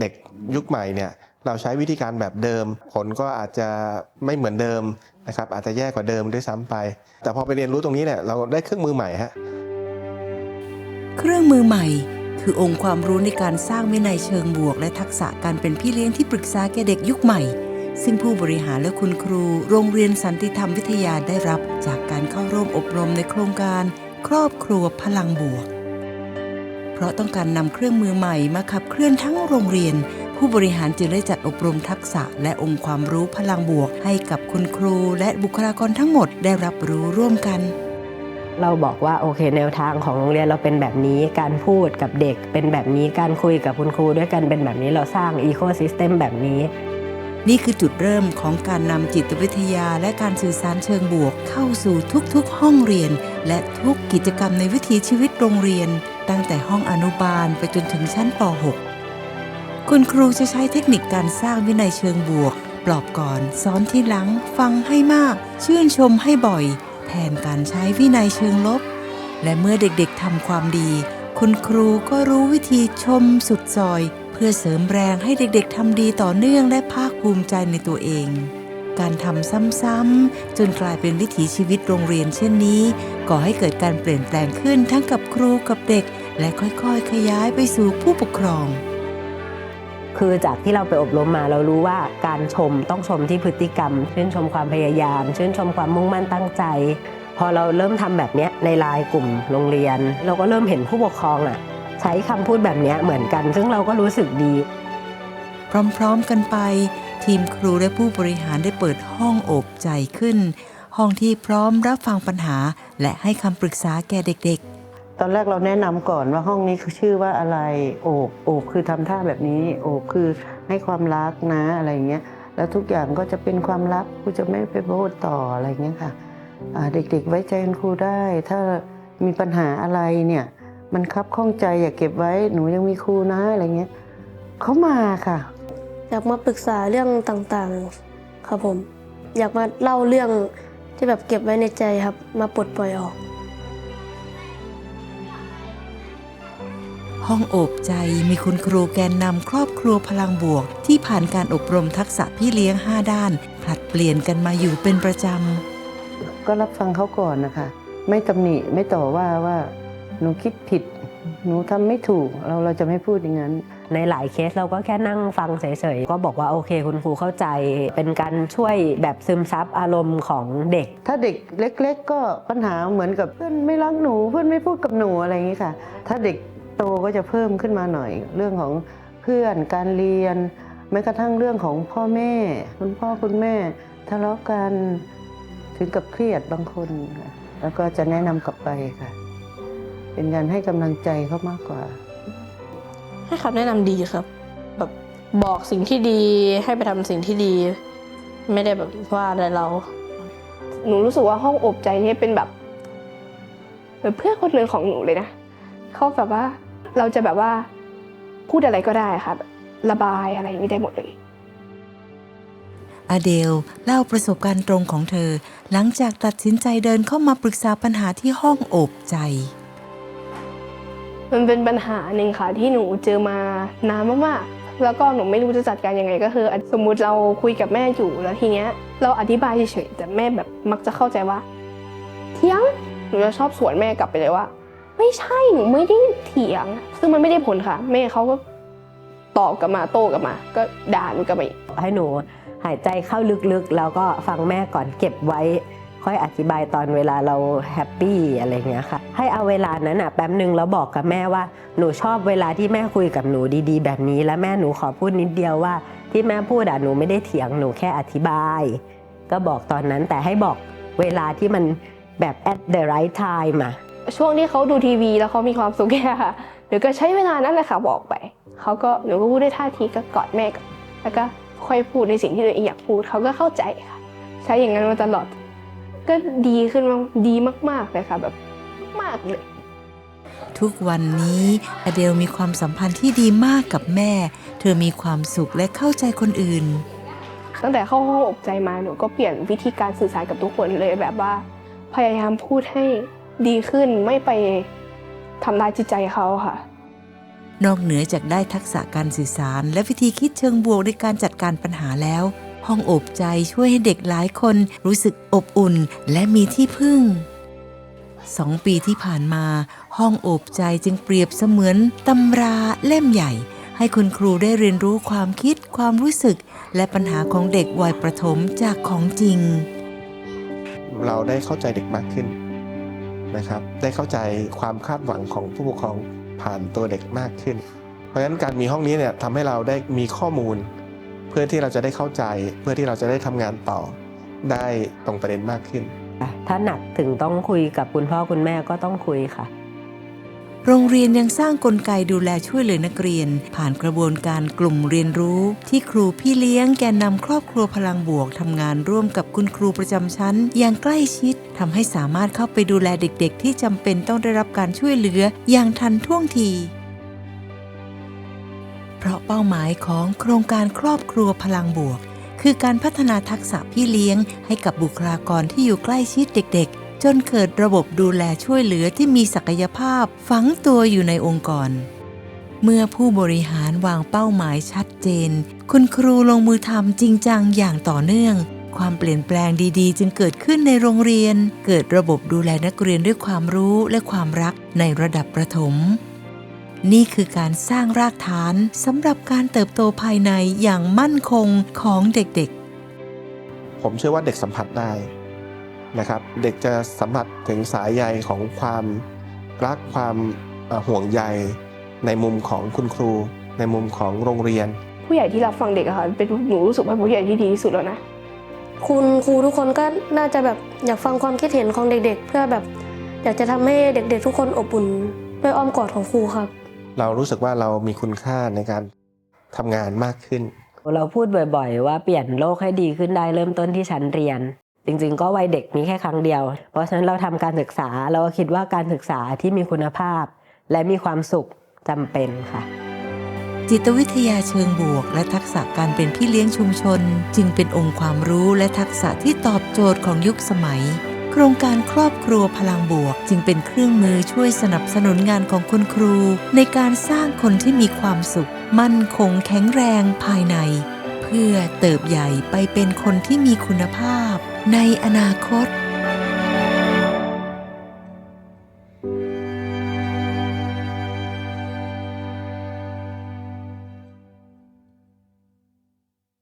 เด็กยุคใหม่เนี่ยเราใช้วิธีการแบบเดิม ผลก็อาจจะไม่เหมือนเดิมนะครับอาจจะแย่กว่าเดิมด้วยซ้ำไป แต่พอไปเรียนรู้ตรงนี้เนี่ยเราได้เครื่องมือใหม่ฮะเครื่องมือใหม่ คือองค์ความรู้ในการสร้างวินัยเชิงบวก และทักษะการเป็นพี่เลี้ยงที่ปรึกษาแก่เด็กยุคใหม่ ซึ่งผู้บริหารและคุณครู โรงเรียนสันติธรรมวิทยาได้รับ จากการเข้าร่วมอบรมในโครงการ ครอบครัวพลังบวก เพราะต้องการนำเครื่องมือใหม่มาขับเคลื่อนทั้งโรงเรียน ผู้บริหารจึงได้จัดอบรมทักษะและองค์ความรู้พลังบวก ให้กับคุณครูและบุคลากรทั้งหมดได้รับรู้ร่วมกันเราบอกว่าโอเคแนวทางของโรงเรียนเราเป็นแบบนี้การพูดกับเด็กเป็นแบบนี้การคุยกับคุณครูด้วยกันเป็นแบบนี้เราสร้างอีโคซิสเต็มแบบนี้ นี่คือจุดเริ่มของการนำจิตวิทยาและการสื่อสารเชิงบวก เข้าสู่ทุกๆห้องเรียน และทุกกิจกรรมในวิถีชีวิตโรงเรียน ตั้งแต่ห้องอนุบาลไปจนถึงชั้นป .6 คุณครูจะใช้เทคนิคการสร้างวินัยเชิงบวก ปลอบก่อนสอนทีหลัง ฟังให้มาก ชื่นชมให้บ่อย แทนการใช้วินัยเชิงลบ และเมื่อเด็กๆทำความดี คุณครูก็รู้วิธีชมสุดซอย เพื่อเสริมแรงให้เด็กๆทำดีต่อเนื่องและภาคภูมิใจในตัวเองการทำซ้ำๆจนกลายเป็นวิถีชีวิตโรงเรียนเช่นนี้ก่อให้เกิดการเปลี่ยนแปลงขึ้นทั้งกับครูกับเด็ก และค่อยๆ ขยายไปสู่ผู้ปกครอง คือจากที่เราไปอบรมมาเรารู้ว่าการชมต้องชมที่พฤติกรรม ชื่นชมความพยายาม ชื่นชมความมุ่งมั่นตั้งใจ พอเราเริ่มทำแบบเนี้ยในไลน์กลุ่มโรงเรียน เราก็เริ่มเห็นผู้ปกครองอะ ใช้คำพูดแบบเนี้ยเหมือนกัน ซึ่งเราก็รู้สึกดี พร้อมๆกันไป ทีมครูและผู้บริหารได้เปิดห้องโอบใจขึ้น ห้องที่พร้อมรับฟังปัญหา และให้คำปรึกษาแก่เด็ก ตอนแรกเราแนะนำก่อนว่าห้องนี้คือชื่อว่าอะไรโอบโอบคือทำท่าแบบนี้ โอบคือให้ความรักนะอะไรเงี้ยแล้วทุกอย่างก็จะเป็นความลับครูจะไม่ไปพูดต่ออะไรเงี้ยค่ะเด็กๆไว้ใจคุณครูได้ ถ้ามีปัญหาอะไรเนี่ย มันคับข้องใจอย่าเก็บไว้หนูยังมีครูนะอะไรเงี้ยเขามาค่ะ อยากมาปรึกษาเรื่องต่างๆครับผม อยากมาเล่าเรื่องที่แบบเก็บไว้ในใจครับ มาปลดปล่อยออก ห้องโอบใจมีคุณครูแกนนำครอบครัวพลังบวก ที่ผ่านการอบรมทักษะพี่เลี้ยง 5 ด้าน ผลัดเปลี่ยนกันมาอยู่เป็นประจำ ก็รับฟังเขาก่อนนะคะ ไม่ตำหนิไม่ต่อว่าว่าหนูคิดผิด หนูทำไม่ถูกเราเราจะไม่พูดอย่างนั้น ในหลายเคสเราก็แค่นั่งฟังเฉยๆ ก็บอกว่าโอเคคุณครูเข้าใจ เป็นการช่วยแบบซึมซับอารมณ์ของเด็ก ถ้าเด็กเล็ก ๆ ก็ปัญหาเหมือนกับเพื่อนไม่รักหนูเพื่อนไม่พูดกับหนูอะไรอย่างนี้ค่ะ ถ้าเด็ก โตก็จะเพิ่มขึ้นมาหน่อย เรื่องของเพื่อนการเรียนแม้กระทั่งเรื่องของพ่อแม่ คุณพ่อคุณแม่ทะเลาะกันถึงกับเครียดบางคนค่ะแล้วก็จะแนะนำกลับไปค่ะ เป็นการให้กำลังใจเขามากกว่า ให้คำแนะนำดีครับ แบบบอกสิ่งที่ดีให้ไปทำสิ่งที่ดี ไม่ได้แบบว่าอะไรเรา หนูรู้สึกว่าห้องอบใจนี่เป็นแบบเหมือนเพื่อนคนหนึ่งของหนูเลยนะเขาแบบว่า เราจะแบบว่าพูดอะไรก็ได้ค่ะแบบระบายอะไรอย่างนี้ได้หมดเลยอเดลเล่าประสบการณ์ตรงของเธอ หลังจากตัดสินใจเดินเข้ามาปรึกษาปัญหาที่ห้องโอบใจ มันเป็นปัญหาหนึ่งค่ะที่หนูเจอมานานมากๆแล้วก็หนูไม่รู้จะจัดการยังไงก็คือสมมุติเราคุยกับแม่อยู่แล้วทีเนี้ย เราอธิบายเฉยๆแต่แม่แบบมักจะเข้าใจว่าเถียงหนูจะชอบสวนแม่กลับไปเลยว่า ไม่ใช่หนูไม่ได้เถียง ซึ่งมันไม่ได้ผลค่ะ แม่เขาก็ตอบกลับมาโต้กลับมา ก็ด่าหนูกลับมาอีกให้หนูหายใจเข้าลึกๆ แล้วก็ฟังแม่ก่อนเก็บไว้ ค่อยอธิบายตอนเวลาเราแฮปปี้อะไรเงี้ยค่ะ ให้เอาเวลานั้นอะแป๊บหนึ่งแล้วบอกกับแม่ว่า หนูชอบเวลาที่แม่คุยกับหนูดีๆ แบบนี้ แล้วแม่หนูขอพูดนิดเดียวว่า ที่แม่พูดอะหนูไม่ได้เถียงหนูแค่อธิบาย ก็บอกตอนนั้นแต่ให้บอกเวลาที่มันแบบ at the right time อะ ช่วงที่เขาดูทีวีแล้วเขามีความสุขแค่ค่ะหนูก็ใช้เวลานั้นแหละค่ะบอกไปเขาก็หนูก็พูดด้วยท่าทีก็กอดแม่ก่อนแล้วก็ค่อยพูดในสิ่งที่ตัวเองอยากพูดเขาก็เข้าใจค่ะ ใช้อย่างนั้นมาตลอด ก็ดีขึ้นมาดีมากๆเลยค่ะแบบมากเลยทุกวันนี้อเดลมีความสัมพันธ์ที่ดีมากกับแม่ เธอมีความสุขและเข้าใจคนอื่น ตั้งแต่เข้าห้องอบใจมาหนูก็เปลี่ยนวิธีการสื่อสารกับทุกคนเลยแบบว่า พยายามพูดให้ ดีขึ้นไม่ไปทำร้ายจิตใจเขาค่ะ นอกเหนือจากได้ทักษะการสื่อสาร และวิธีคิดเชิงบวกในการจัดการปัญหาแล้ว ห้องโอบใจช่วยให้เด็กหลายคนรู้สึกอบอุ่นและมีที่พึ่งสองปีที่ผ่านมา ห้องโอบใจจึงเปรียบเสมือนตำราเล่มใหญ่ ให้คุณครูได้เรียนรู้ความคิดความรู้สึก และปัญหาของเด็กวัยประถมจากของจริง เราได้เข้าใจเด็กมากขึ้น นะครับ ได้เข้าใจความคาดหวังของผู้ปกครองผ่านตัวเด็กมากขึ้น เพราะฉะนั้นการมีห้องนี้เนี่ยทำให้เราได้มีข้อมูล เพื่อที่เราจะได้เข้าใจ เพื่อที่เราจะได้ทำงานต่อ ได้ตรงประเด็นมากขึ้น ถ้าหนักถึงต้องคุยกับคุณพ่อคุณแม่ก็ต้องคุยค่ะ โรงเรียนยังสร้างกลไกดูแลช่วยเหลือนักเรียน ผ่านกระบวนการกลุ่มเรียนรู้ ที่ครูพี่เลี้ยงแกนนำครอบครัวพลังบวกทำงานร่วมกับคุณครูประจำชั้น อย่างใกล้ชิดทำให้สามารถเข้าไปดูแลเด็กๆ ที่จำเป็นต้องได้รับการช่วยเหลืออย่างทันท่วงทีเพราะเป้าหมายของโครงการครอบครัวพลังบวก คือการพัฒนาทักษะพี่เลี้ยงให้กับบุคลากรที่อยู่ใกล้ชิดเด็กๆ จนเกิดระบบดูแลช่วยเหลือที่มีศักยภาพฝังตัวอยู่ในองค์กร เมื่อผู้บริหารวางเป้าหมายชัดเจน คุณครูลงมือทำจริงจังอย่างต่อเนื่อง ความเปลี่ยนแปลงดีๆ จึงเกิดขึ้นในโรงเรียน เกิดระบบดูแลนักเรียนด้วยความรู้และความรักในระดับประถม นี่คือการสร้างรากฐานสำหรับการเติบโตภายในอย่างมั่นคงของเด็กๆ ผมเชื่อว่าเด็กสัมผัสได้ นะครับ เด็กจะสัมผัสถึงสายใยของความรักความเอ่อห่วงใยในมุมของคุณครู ในมุมของโรงเรียน ผู้ใหญ่ที่รับฟังเด็กอะค่ะเป็นหนูรู้สึกว่าผู้ใหญ่ที่ดีที่สุดแล้วนะคุณครูทุกคนก็น่าจะแบบอยากฟังความคิดเห็นของเด็ก ๆ เพื่อแบบ อยากจะทำให้เด็ก ๆ ทุกคนอบอุ่นด้วยอ้อมกอดของครูครับ เรารู้สึกว่าเรามีคุณค่าในการทำงานมากขึ้น เราพูดบ่อย ๆ ว่าเปลี่ยนโลกให้ดีขึ้นได้เริ่มต้นที่ชั้นเรียน จริงๆ ก็วัยเด็กมีแค่ครั้งเดียว เพราะฉะนั้นเราทำการศึกษาเราก็คิดว่าการศึกษาที่มีคุณภาพ และมีความสุขจำเป็นค่ะ จิตวิทยาเชิงบวก และทักษะการเป็นพี่เลี้ยงชุมชน จึงเป็นองค์ความรู้และทักษะที่ตอบโจทย์ของยุคสมัย โครงการครอบครัวพลังบวก จึงเป็นเครื่องมือช่วยสนับสนุนงานของคุณครู ในการสร้างคนที่มีความสุข มั่นคงแข็งแรงภายใน พื่อเติบใหญ่ไปเป็นคนที่มีคุณภาพในอนาคต